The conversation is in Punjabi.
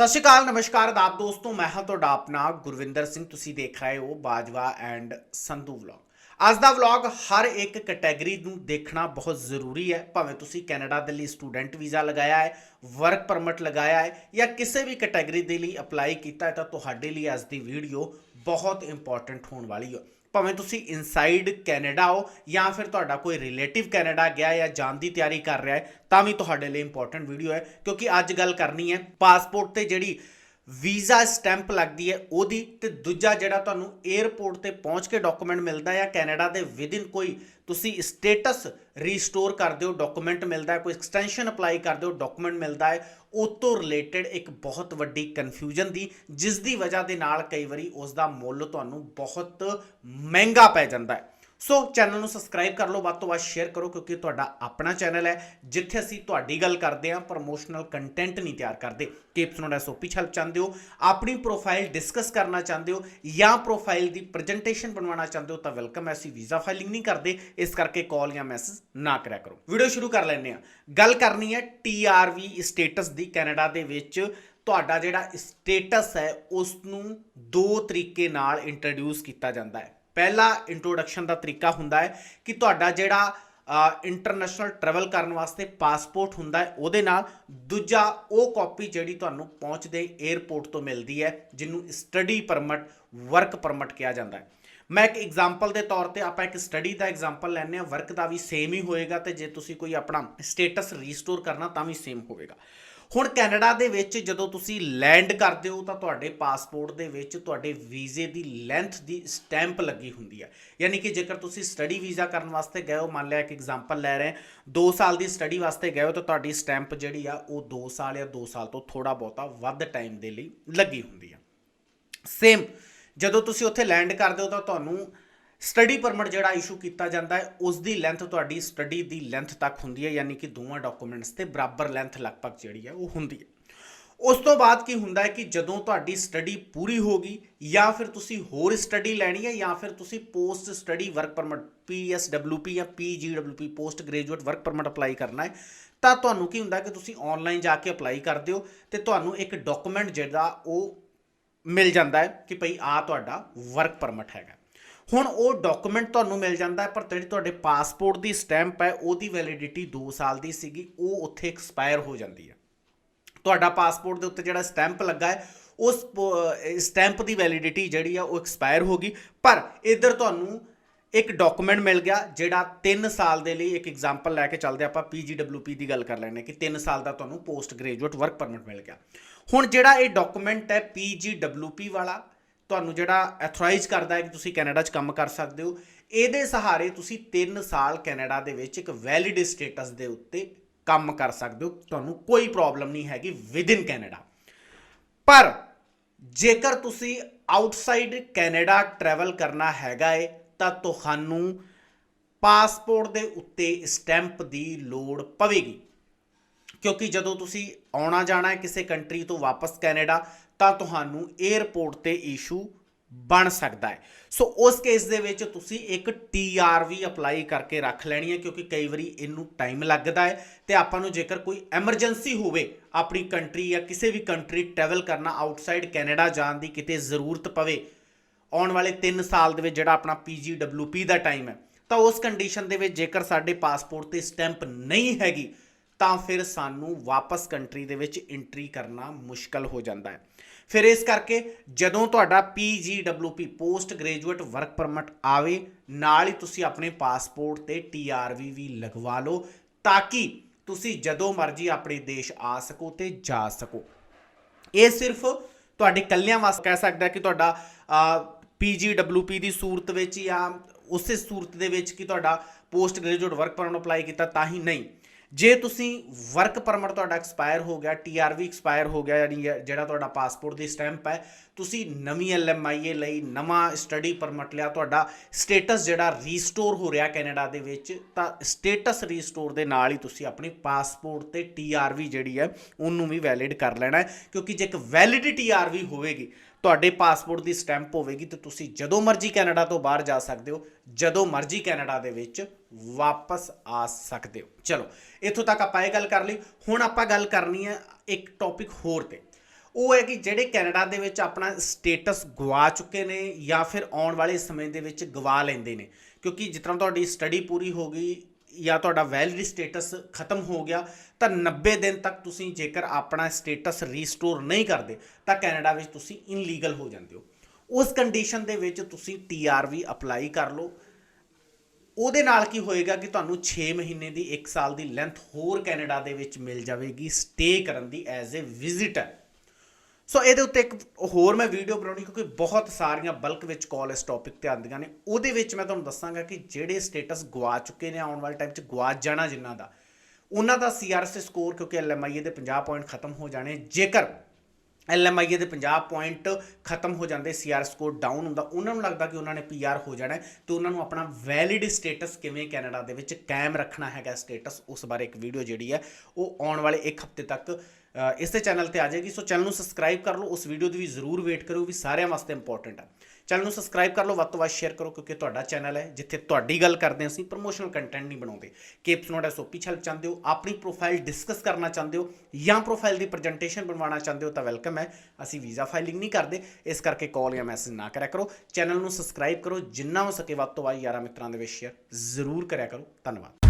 ਸਤਿ ਸ਼੍ਰੀ ਅਕਾਲ, ਨਮਸਕਾਰ ਆਦਾਬ ਦੋਸਤੋ, ਮੈਂ ਹਾਂ ਤੁਹਾਡਾ ਆਪਣਾ ਗੁਰਵਿੰਦਰ ਸਿੰਘ। ਤੁਸੀਂ ਦੇਖ ਰਹੇ ਹੋ ਬਾਜਵਾ ਐਂਡ ਸੰਧੂ ਵਲੌਗ। ਅੱਜ ਦਾ ਵਲੌਗ ਹਰ ਇੱਕ ਕੈਟਾਗਰੀ ਨੂੰ ਦੇਖਣਾ ਬਹੁਤ ਜ਼ਰੂਰੀ ਹੈ। ਭਾਵੇਂ ਤੁਸੀਂ ਕੈਨੇਡਾ ਦੇ ਲਈ ਸਟੂਡੈਂਟ ਵੀਜ਼ਾ ਲਗਾਇਆ ਹੈ, ਵਰਕ ਪਰਮਿਟ ਲਗਾਇਆ ਹੈ ਜਾਂ ਕਿਸੇ ਵੀ ਕੈਟਾਗਰੀ ਦੇ ਲਈ ਅਪਲਾਈ ਕੀਤਾ ਹੈ, ਤਾਂ ਤੁਹਾਡੇ ਲਈ ਅੱਜ ਦੀ ਵੀਡੀਓ ਬਹੁਤ ਇੰਪੋਰਟੈਂਟ ਹੋਣ ਵਾਲੀ ਹੈ। ਭਾਵੇਂ ਤੁਸੀਂ ਇਨਸਾਈਡ ਕੈਨੇਡਾ ਹੋ ਜਾਂ ਫਿਰ ਤੁਹਾਡਾ ਕੋਈ ਰਿਲੇਟਿਵ ਕੈਨੇਡਾ ਗਿਆ ਜਾਂ ਜਾਣ ਦੀ ਤਿਆਰੀ ਕਰ ਰਿਹਾ ਹੈ, ਤਾਂ ਵੀ ਤੁਹਾਡੇ ਲਈ ਇੰਪੋਰਟੈਂਟ ਵੀਡੀਓ ਹੈ, ਕਿਉਂਕਿ ਅੱਜ ਗੱਲ ਕਰਨੀ ਹੈ ਪਾਸਪੋਰਟ ਤੇ ਜਿਹੜੀ ਵੀਜ਼ਾ ਸਟੈਂਪ ਲੱਗਦੀ ਹੈ ਉਹਦੀ ਤੇ ਦੂਜਾ ਜਿਹੜਾ ਤੁਹਾਨੂੰ 에ਅਰਪੋਰਟ ਤੇ ਪਹੁੰਚ ਕੇ ਡਾਕੂਮੈਂਟ ਮਿਲਦਾ ਹੈ, ਕੈਨੇਡਾ ਦੇ ਵਿਦਿਨ ਕੋਈ ਤੁਸੀਂ ਸਟੇਟਸ ਰੀਸਟੋਰ ਕਰਦੇ ਹੋ ਡਾਕੂਮੈਂਟ ਮਿਲਦਾ ਹੈ, ਕੋਈ ਐਕਸਟੈਂਸ਼ਨ ਅਪਲਾਈ ਕਰਦੇ ਹੋ ਡਾਕੂਮੈਂਟ ਮਿਲਦਾ ਹੈ, ਉਹ ਤੋਂ ਰਿਲੇਟਡ ਇੱਕ ਬਹੁਤ ਵੱਡੀ ਕਨਫਿਊਜ਼ਨ ਦੀ ਜਿਸ ਦੀ ਵਜ੍ਹਾ ਦੇ ਨਾਲ ਕਈ ਵਾਰੀ ਉਸ ਦਾ ਮੁੱਲ ਤੁਹਾਨੂੰ ਬਹੁਤ ਮਹਿੰਗਾ ਪੈ ਜਾਂਦਾ ਹੈ। ਸੋ ਚੈਨਲ ਨੂੰ ਸਬਸਕ੍ਰਾਈਬ ਕਰ ਲਓ, ਵੱਧ ਤੋਂ ਵੱਧ ਸ਼ੇਅਰ ਕਰੋ ਕਿਉਂਕਿ ਤੁਹਾਡਾ ਆਪਣਾ ਚੈਨਲ ਹੈ। ਜਿੱਥੇ ਅਸੀਂ ਤੁਹਾਡੀ ਗੱਲ ਕਰਦੇ ਹਾਂ ਪ੍ਰੋਮੋਸ਼ਨਲ ਕੰਟੈਂਟ ਨਹੀਂ ਤਿਆਰ ਕਰਦੇ। ਟਿਪਸ ਨੂੰ ਐਸਓਪੀ ਹੈਲਪ ਚਾਹੁੰਦੇ ਹੋ, ਆਪਣੀ ਪ੍ਰੋਫਾਈਲ ਡਿਸਕਸ ਕਰਨਾ ਚਾਹੁੰਦੇ ਹੋ ਜਾਂ ਪ੍ਰੋਫਾਈਲ ਦੀ ਪ੍ਰੈਜੈਂਟੇਸ਼ਨ ਬਣਵਾਉਣਾ ਚਾਹੁੰਦੇ ਹੋ ਤਾਂ ਵੈਲਕਮ ਹੈ। ਅਸੀਂ ਵੀਜ਼ਾ ਫਾਈਲਿੰਗ ਨਹੀਂ ਕਰਦੇ, ਇਸ ਕਰਕੇ ਕਾਲ ਜਾਂ ਮੈਸੇਜ ਨਾ ਕਰਿਆ ਕਰੋ। ਵੀਡੀਓ ਸ਼ੁਰੂ ਕਰ ਲੈਂਦੇ ਹਾਂ। ਗੱਲ ਕਰਨੀ ਹੈ ਟੀਆਰਵੀ ਸਟੇਟਸ ਦੀ, ਕੈਨੇਡਾ ਦੇ ਵਿੱਚ ਤੁਹਾਡਾ ਜਿਹੜਾ ਸਟੇਟਸ ਹੈ ਉਸ ਨੂੰ ਦੋ ਤਰੀਕੇ ਨਾਲ ਇੰਟਰੋਡਿਊਸ ਕੀਤਾ ਜਾਂਦਾ ਹੈ। ਪਹਿਲਾ ਇੰਟਰੋਡਕਸ਼ਨ ਦਾ ਤਰੀਕਾ ਹੁੰਦਾ ਹੈ ਕਿ ਤੁਹਾਡਾ ਜਿਹੜਾ ਇੰਟਰਨੈਸ਼ਨਲ ਟਰੈਵਲ ਕਰਨ ਵਾਸਤੇ ਪਾਸਪੋਰਟ ਹੁੰਦਾ ਹੈ, ਉਹਦੇ ਨਾਲ ਦੂਜਾ ਉਹ ਕਾਪੀ ਜਿਹੜੀ ਤੁਹਾਨੂੰ ਪਹੁੰਚਦੇ 에ਅਰਪੋਰਟ ਤੋਂ ਮਿਲਦੀ ਹੈ, ਜਿਹਨੂੰ ਸਟੱਡੀ ਪਰਮਿਟ ਵਰਕ ਪਰਮਿਟ ਕਿਹਾ ਜਾਂਦਾ ਹੈ। ਮੈਂ ਇੱਕ ਐਗਜ਼ਾਮਪਲ ਦੇ ਤੌਰ ਤੇ ਆਪਾਂ ਇੱਕ ਸਟੱਡੀ ਦਾ ਐਗਜ਼ਾਮਪਲ ਲੈਂਦੇ ਹਾਂ ਵਰਕ ਦਾ ਵੀ ਸੇਮ ਹੀ ਹੋਏਗਾ ਤੇ ਜੇ ਤੁਸੀਂ ਕੋਈ ਆਪਣਾ ਸਟੇਟਸ ਰੀਸਟੋਰ ਕਰਨਾ ਤਾਂ ਵੀ ਸੇਮ ਹੋਵੇਗਾ। ਹੁਣ ਕੈਨੇਡਾ ਦੇ ਵਿੱਚ ਜਦੋਂ ਤੁਸੀਂ ਲੈਂਡ ਕਰਦੇ ਹੋ ਤਾਂ ਤੁਹਾਡੇ ਪਾਸਪੋਰਟ ਦੇ ਵਿੱਚ ਤੁਹਾਡੇ ਵੀਜ਼ੇ ਦੀ ਲੈਂਥ ਦੀ ਸਟੈਂਪ ਲੱਗੀ ਹੁੰਦੀ ਹੈ ਯਾਨੀ ਕਿ ਜੇਕਰ ਤੁਸੀਂ ਸਟੱਡੀ ਵੀਜ਼ਾ ਕਰਨ ਵਾਸਤੇ ਗਏ ਹੋ, ਮੰਨ ਲਿਆ ਇੱਕ ਐਗਜ਼ਾਮਪਲ ਲੈ ਰਹੇ 2 ਸਾਲ ਦੀ ਸਟੱਡੀ ਵਾਸਤੇ ਗਏ ਹੋ ਤਾਂ ਤੁਹਾਡੀ ਸਟੈਂਪ ਜਿਹੜੀ ਆ ਉਹ 2 ਸਾਲ ਜਾਂ 2 ਸਾਲ ਤੋਂ ਥੋੜਾ ਬਹੁਤਾ ਵੱਧ ਟਾਈਮ ਦੇ ਲਈ ਲੱਗੀ ਹੁੰਦੀ ਆ। ਸੇਮ ਜਦੋਂ ਤੁਸੀਂ ਉੱਥੇ ਲੈਂਡ ਕਰਦੇ ਹੋ ਤਾਂ ਤੁਹਾਨੂੰ ਸਟੱਡੀ ਪਰਮਿਟ ਜਿਹੜਾ ਇਸ਼ੂ ਕੀਤਾ ਜਾਂਦਾ ਹੈ ਉਸ ਦੀ ਲੈਂਥ ਤੁਹਾਡੀ ਸਟੱਡੀ ਦੀ ਲੈਂਥ ਤੱਕ ਹੁੰਦੀ ਹੈ, ਯਾਨੀ ਕਿ ਦੋਵਾਂ ਡਾਕੂਮੈਂਟਸ ਤੇ ਬਰਾਬਰ ਲੈਂਥ ਲਗਭਗ ਜਿਹੜੀ ਹੈ, ਉਹ ਹੁੰਦੀ ਹੈ। ਉਸ ਤੋਂ ਬਾਅਦ ਕੀ ਹੁੰਦਾ ਹੈ ਕਿ ਜਦੋਂ ਤੁਹਾਡੀ ਸਟੱਡੀ ਪੂਰੀ ਹੋ ਗਈ, ਜਾਂ ਫਿਰ ਤੁਸੀਂ ਹੋਰ ਸਟੱਡੀ ਲੈਣੀ ਹੈ, ਜਾਂ ਫਿਰ ਤੁਸੀਂ post study work permit PSWP ਜਾਂ PGWP post graduate work permit apply ਕਰਨਾ ਹੈ, ਤਾਂ ਤੁਹਾਨੂੰ ਕੀ ਹੁੰਦਾ ਕਿ ਤੁਸੀਂ ਆਨਲਾਈਨ ਜਾ ਕੇ ਅਪਲਾਈ ਕਰਦੇ ਹੋ ਤੇ ਤੁਹਾਨੂੰ ਇੱਕ ਡਾਕੂਮੈਂਟ ਜਿਹੜਾ ਉਹ ਮਿਲ ਜਾਂਦਾ ਹੈ ਕਿ ਭਈ ਆ ਤੁਹਾਡਾ ਵਰਕ ਪਰਮਿਟ ਹੈਗਾ। ਹੁਣ ਉਹ ਡਾਕੂਮੈਂਟ ਤੁਹਾਨੂੰ ਮਿਲ ਜਾਂਦਾ ਹੈ, ਪਰ ਜਿਹੜੀ ਤੁਹਾਡੇ ਪਾਸਪੋਰਟ ਦੀ ਸਟੈਂਪ ਹੈ, ਉਹਦੀ ਵੈਲਿਡਿਟੀ 2 ਸਾਲ ਦੀ ਸੀਗੀ, ਉਹ ਉੱਥੇ ਐਕਸਪਾਇਰ ਹੋ ਜਾਂਦੀ ਹੈ। ਤੁਹਾਡਾ ਪਾਸਪੋਰਟ ਦੇ ਉੱਤੇ ਜਿਹੜਾ ਸਟੈਂਪ ਲੱਗਾ ਹੈ, ਉਸ ਸਟੈਂਪ ਦੀ ਵੈਲਿਡਿਟੀ ਜਿਹੜੀ ਆ, ਉਹ ਐਕਸਪਾਇਰ ਹੋ ਗਈ। ਪਰ ਇਧਰ ਤੁਹਾਨੂੰ ਇੱਕ ਡਾਕੂਮੈਂਟ ਮਿਲ ਗਿਆ, ਜਿਹੜਾ 3 ਸਾਲ ਦੇ ਲਈ ਇੱਕ ਐਗਜ਼ਾਮਪਲ ਲੈ ਕੇ ਚੱਲਦੇ ਆਪਾਂ PGWP ਦੀ ਗੱਲ ਕਰ ਲੈਣੇ ਕਿ 3 ਸਾਲ ਦਾ ਤੁਹਾਨੂੰ ਪੋਸਟ ਗ੍ਰੈਜੂਏਟ ਵਰਕ ਪਰਮਿਟ ਮਿਲ ਗਿਆ। ਹੁਣ ਜਿਹੜਾ ਇਹ ਡਾਕੂਮੈਂਟ ਹੈ PGWP ਵਾਲਾ ਤੁਹਾਨੂੰ ਜਿਹੜਾ ਐਥੋਰਾਈਜ਼ ਕਰਦਾ ਹੈ ਕਿ ਤੁਸੀਂ ਕੈਨੇਡਾ 'ਚ ਕੰਮ ਕਰ ਸਕਦੇ ਹੋ, ਇਹਦੇ ਸਹਾਰੇ ਤੁਸੀਂ 3 ਸਾਲ ਕੈਨੇਡਾ ਦੇ ਵਿੱਚ ਇੱਕ ਵੈਲਿਡ ਸਟੇਟਸ ਦੇ ਉੱਤੇ ਕੰਮ ਕਰ ਸਕਦੇ ਹੋ, ਤੁਹਾਨੂੰ ਕੋਈ ਪ੍ਰੋਬਲਮ ਨਹੀਂ ਹੈਗੀ ਵਿਦ ਇਨ ਕੈਨੇਡਾ। ਪਰ ਜੇਕਰ ਤੁਸੀਂ ਆਊਟਸਾਈਡ ਕੈਨੇਡਾ ਟਰੈਵਲ ਕਰਨਾ ਹੈਗਾ ਏ, ਤਾਂ ਤੁਹਾਨੂੰ ਪਾਸਪੋਰਟ ਦੇ ਉੱਤੇ ਸਟੈਂਪ ਦੀ ਲੋੜ ਪਵੇਗੀ। ਕਿਉਂਕਿ ਜਦੋਂ ਤੁਸੀਂ ਆਉਣਾ ਜਾਣਾ ਹੈ ਕਿਸੇ ਕੰਟਰੀ ਤੋਂ ਵਾਪਸ ਕੈਨੇਡਾ ਤਾਂ ਤੁਹਾਨੂੰ 에ਅਰਪੋਰਟ ਤੇ ਇਸ਼ੂ ਬਣ ਸਕਦਾ ਹੈ। ਸੋ ਉਸ ਕੇਸ ਦੇ ਵਿੱਚ ਤੁਸੀਂ ਇੱਕ TRV ਅਪਲਾਈ ਕਰਕੇ ਰੱਖ ਲੈਣੀ ਹੈ, ਕਿਉਂਕਿ ਕਈ ਵਾਰੀ ਇਹਨੂੰ ਟਾਈਮ ਲੱਗਦਾ ਹੈ ਤੇ ਆਪਾਂ ਨੂੰ ਜੇਕਰ ਕੋਈ ਐਮਰਜੈਂਸੀ ਹੋਵੇ ਆਪਣੀ ਕੰਟਰੀ ਜਾਂ ਕਿਸੇ ਵੀ ਕੰਟਰੀ ਟਰੈਵਲ ਕਰਨਾ ਆਊਟਸਾਈਡ ਕੈਨੇਡਾ ਜਾਣ ਦੀ ਕਿਤੇ ਜ਼ਰੂਰਤ ਪਵੇ, ਆਉਣ ਵਾਲੇ 3 ਸਾਲ ਦੇ ਵਿੱਚ ਜਿਹੜਾ ਆਪਣਾ PGWP ਦਾ ਟਾਈਮ ਹੈ, ਤਾਂ ਉਸ ਕੰਡੀਸ਼ਨ ਦੇ ਵਿੱਚ ਜੇਕਰ ਸਾਡੇ ਪਾਸਪੋਰਟ ਤੇ ਸਟੈਂਪ ਨਹੀਂ ਹੈਗੀ ਤਾਂ ਫਿਰ ਸਾਨੂੰ ਵਾਪਸ ਕੰਟਰੀ ਦੇ ਵਿੱਚ ਐਂਟਰੀ ਕਰਨਾ ਮੁਸ਼ਕਲ ਹੋ ਜਾਂਦਾ ਹੈ। ਫਿਰ ਇਸ ਕਰਕੇ ਜਦੋਂ ਤੁਹਾਡਾ PGWP post graduate work permit ਆਵੇ, ਨਾਲ ਹੀ ਤੁਸੀਂ ਆਪਣੇ ਪਾਸਪੋਰਟ ਤੇ TRV ਵੀ ਲਗਵਾ ਲਓ ਤਾਂ ਕਿ ਤੁਸੀਂ ਜਦੋਂ ਮਰਜ਼ੀ ਆਪਣੇ ਦੇਸ਼ ਆ ਸਕੋ ਤੇ ਜਾ ਸਕੋ। ਇਹ ਸਿਰਫ ਤੁਹਾਡੇ ਕੱਲਿਆਂ ਵਾਸਤੇ ਕਹਿ ਸਕਦਾ ਕਿ ਤੁਹਾਡਾ PGWP ਦੀ ਸੂਰਤ ਵਿੱਚ ਜਾਂ ਉਸੇ ਸੂਰਤ ਦੇ ਵਿੱਚ ਕਿ ਤੁਹਾਡਾ post graduate work permit apply ਕੀਤਾ ਤਾਂ ਹੀ ਨਹੀਂ। ਜੇ ਤੁਸੀਂ ਵਰਕ ਪਰਮਿਟ ਤੁਹਾਡਾ ਐਕਸਪਾਇਰ ਹੋ ਗਿਆ ਟੀਆਰਵੀ ਐਕਸਪਾਇਰ ਹੋ ਗਿਆ, ਯਾਨੀ ਜਿਹੜਾ ਤੁਹਾਡਾ ਪਾਸਪੋਰਟ ਦੀ ਸਟੈਂਪ ਹੈ, ਤੁਸੀਂ ਨਵੀਂ ਐਲਐਮਆਈਏ ਲਈ ਨਵਾਂ ਸਟੱਡੀ ਪਰਮਿਟ ਲਿਆ, ਤੁਹਾਡਾ ਸਟੇਟਸ ਜਿਹੜਾ ਰੀਸਟੋਰ ਹੋ ਰਿਹਾ ਕੈਨੇਡਾ ਦੇ ਵਿੱਚ, ਤਾਂ ਸਟੇਟਸ ਰੀਸਟੋਰ ਦੇ ਨਾਲ ਹੀ ਤੁਸੀਂ ਆਪਣੀ ਪਾਸਪੋਰਟ ਤੇ ਟੀਆਰਵੀ ਜਿਹੜੀ ਹੈ, ਉਹਨੂੰ ਵੀ ਵੈਲਿਡ ਕਰ ਲੈਣਾ ਹੈ, ਕਿਉਂਕਿ ਜੇ ਇੱਕ ਵੈਲਿਡ ਟੀਆਰਵੀ ਹੋਵੇਗੀ ਤੁਹਾਡੇ ਪਾਸਪੋਰਟ ਦੀ ਸਟੈਂਪ ਹੋਵੇਗੀ ਤੇ ਤੁਸੀਂ ਜਦੋਂ ਮਰਜ਼ੀ ਕੈਨੇਡਾ ਤੋਂ ਬਾਹਰ ਜਾ ਸਕਦੇ ਹੋ, ਜਦੋਂ ਮਰਜ਼ੀ ਕੈਨੇਡਾ ਦੇ ਵਿੱਚ ਵਾਪਸ ਆ ਸਕਦੇ ਹੋ। ਚਲੋ, ਇੱਥੋਂ ਤੱਕ ਆਪਾਂ ਇਹ ਗੱਲ ਕਰ ਲਈ। ਹੁਣ ਆਪਾਂ ਗੱਲ ਕਰਨੀ ਹੈ ਇੱਕ ਟੌਪਿਕ ਹੋਰ ਤੇ। ਉਹ ਹੈ ਕਿ ਜਿਹੜੇ ਕੈਨੇਡਾ ਦੇ ਵਿੱਚ ਆਪਣਾ ਸਟੇਟਸ ਗਵਾ ਚੁੱਕੇ ਨੇ ਜਾਂ ਫਿਰ ਆਉਣ ਵਾਲੇ ਸਮੇਂ ਦੇ ਵਿੱਚ ਗਵਾ ਲੈਂਦੇ ਨੇ, ਕਿਉਂਕਿ ਜਿਸ ਤਰ੍ਹਾਂ ਤੁਹਾਡੀ ਸਟੱਡੀ ਪੂਰੀ ਹੋ ਗਈ ਜਾਂ ਤੁਹਾਡਾ ਵੈਲਿਡ ਸਟੇਟਸ ਖਤਮ ਹੋ ਗਿਆ, ਤਾਂ 90 ਦਿਨ ਤੱਕ ਤੁਸੀਂ ਜੇਕਰ ਆਪਣਾ ਸਟੇਟਸ ਰੀਸਟੋਰ ਨਹੀਂ ਕਰਦੇ, ਤਾਂ ਕੈਨੇਡਾ ਵਿੱਚ ਤੁਸੀਂ ਇਨਲੀਗਲ ਹੋ ਜਾਂਦੇ ਹੋ। ਉਸ ਕੰਡੀਸ਼ਨ ਦੇ ਵਿੱਚ ਤੁਸੀਂ ਟੀਆਰਵੀ ਅਪਲਾਈ ਕਰ ਲਓ। ਉਹਦੇ ਨਾਲ ਕੀ ਹੋਏਗਾ ਕਿ ਤੁਹਾਨੂੰ 6 ਮਹੀਨੇ ਦੀ 1 ਸਾਲ ਦੀ ਲੈਂਥ ਹੋਰ ਕੈਨੇਡਾ ਦੇ ਵਿੱਚ ਮਿਲ ਜਾਵੇਗੀ ਸਟੇ ਕਰਨ ਦੀ ਐਜ਼ ਅ ਵਿਜ਼ਿਟਰ ਸੋ ਇਹਦੇ ਉੱਤੇ ਇੱਕ ਹੋਰ ਮੈਂ ਵੀਡੀਓ ਬਣਾਉਣੀ ਕਿਉਂਕਿ ਬਹੁਤ ਸਾਰੀਆਂ ਬਲਕ ਵਿੱਚ ਕਾਲ ਇਸ ਟੌਪਿਕ ਤੇ ਆਉਂਦੀਆਂ ਨੇ। ਉਹਦੇ ਵਿੱਚ ਮੈਂ ਤੁਹਾਨੂੰ ਦੱਸਾਂਗਾ ਕਿ ਜਿਹੜੇ ਸਟੇਟਸ ਗਵਾ ਚੁੱਕੇ ਨੇ ਆਉਣ ਵਾਲੇ ਟਾਈਮ 'ਚ ਗਵਾਚ ਜਾਣਾ ਜਿਨ੍ਹਾਂ ਦਾ, ਉਹਨਾਂ ਦਾ ਸੀਆਰਐਸ ਸਕੋਰ ਕਿਉਂਕਿ ਐਲਐਮਆਈਏ ਦੇ 50 ਪੁਆਇੰਟ ਖਤਮ ਹੋ ਜਾਣੇ। ਜੇਕਰ ਐਲਐਮਆਈਏ ਦੇ 50 ਪੁਆਇੰਟ ਖਤਮ ਹੋ ਜਾਂਦੇ ਸੀਆਰ ਸਕੋਰ ਡਾਊਨ ਹੁੰਦਾ, ਉਹਨਾਂ ਨੂੰ ਲੱਗਦਾ ਕਿ ਉਹਨਾਂ ਨੇ ਪੀਆਰ ਹੋ ਜਾਣਾ ਹੈ। ਤੇ ਉਹਨਾਂ ਨੂੰ ਆਪਣਾ ਵੈਲਿਡ ਸਟੇਟਸ ਕਿਵੇਂ ਕੈਨੇਡਾ ਦੇ ਵਿੱਚ ਕਾਇਮ ਰੱਖਣਾ ਹੈਗਾ ਸਟੇਟਸ ਉਸ ਬਾਰੇ ਇੱਕ ਵੀਡੀਓ ਜਿਹੜੀ ਹੈ, ਉਹ ਆਉਣ ਵਾਲੇ ਇੱਕ ਹਫ਼ਤੇ ਤੱਕ ਇਸੇ ਚੈਨਲ ਤੇ ਆ ਜਾਏਗੀ। ਸੋ ਚੈਨਲ ਨੂੰ ਸਬਸਕ੍ਰਾਈਬ ਕਰ ਲਓ। ਉਸ ਵੀਡੀਓ ਦੀ ਵੀ ਜ਼ਰੂਰ ਵੇਟ ਕਰੋ ਵੀ ਸਾਰਿਆਂ ਵਾਸਤੇ ਇੰਪੋਰਟੈਂਟ ਆ। ਚੈਨਲ ਨੂੰ ਸਬਸਕ੍ਰਾਈਬ ਕਰ ਲਓ। ਵੱਧ ਤੋਂ ਵੱਧ ਸ਼ੇਅਰ ਕਰੋ ਕਿਉਂਕਿ ਤੁਹਾਡਾ ਚੈਨਲ ਹੈ, ਜਿੱਥੇ ਤੁਹਾਡੀ ਗੱਲ ਕਰਦੇ ਹਾਂ ਅਸੀਂ। ਪ੍ਰੋਮੋਸ਼ਨਲ ਕੰਟੈਂਟ ਨਹੀਂ ਬਣਾਉਂਦੇ। ਕੇਪਸ ਨੋਟ ਐਸਓਪੀ ਹੈਲਪ ਚਾਹੁੰਦੇ ਹੋ, ਆਪਣੀ ਪ੍ਰੋਫਾਈਲ ਡਿਸਕਸ ਕਰਨਾ ਚਾਹੁੰਦੇ ਹੋ ਜਾਂ ਪ੍ਰੋਫਾਈਲ ਦੀ ਪ੍ਰੈਜੈਂਟੇਸ਼ਨ ਬਣਵਾਉਣਾ ਚਾਹੁੰਦੇ ਹੋ ਤਾਂ ਵੈਲਕਮ ਹੈ। ਅਸੀਂ ਵੀਜ਼ਾ ਫਾਈਲਿੰਗ ਨਹੀਂ ਕਰਦੇ। ਇਸ ਕਰਕੇ ਕਾਲ ਜਾਂ ਮੈਸੇਜ ਨਾ ਕਰਿਆ ਕਰੋ। ਚੈਨਲ ਨੂੰ ਸਬਸਕ੍ਰਾਈਬ ਕਰੋ। ਜਿੰਨਾ ਹੋ ਸਕੇ ਵੱਧ ਤੋਂ ਵੱਧ ਯਾਰਾਂ ਮਿੱਤਰਾਂ ਦੇ ਵਿੱਚ ਸ਼ੇਅਰ ਜ਼ਰੂਰ ਕਰਿਆ ਕਰੋ। ਧੰਨਵਾਦ।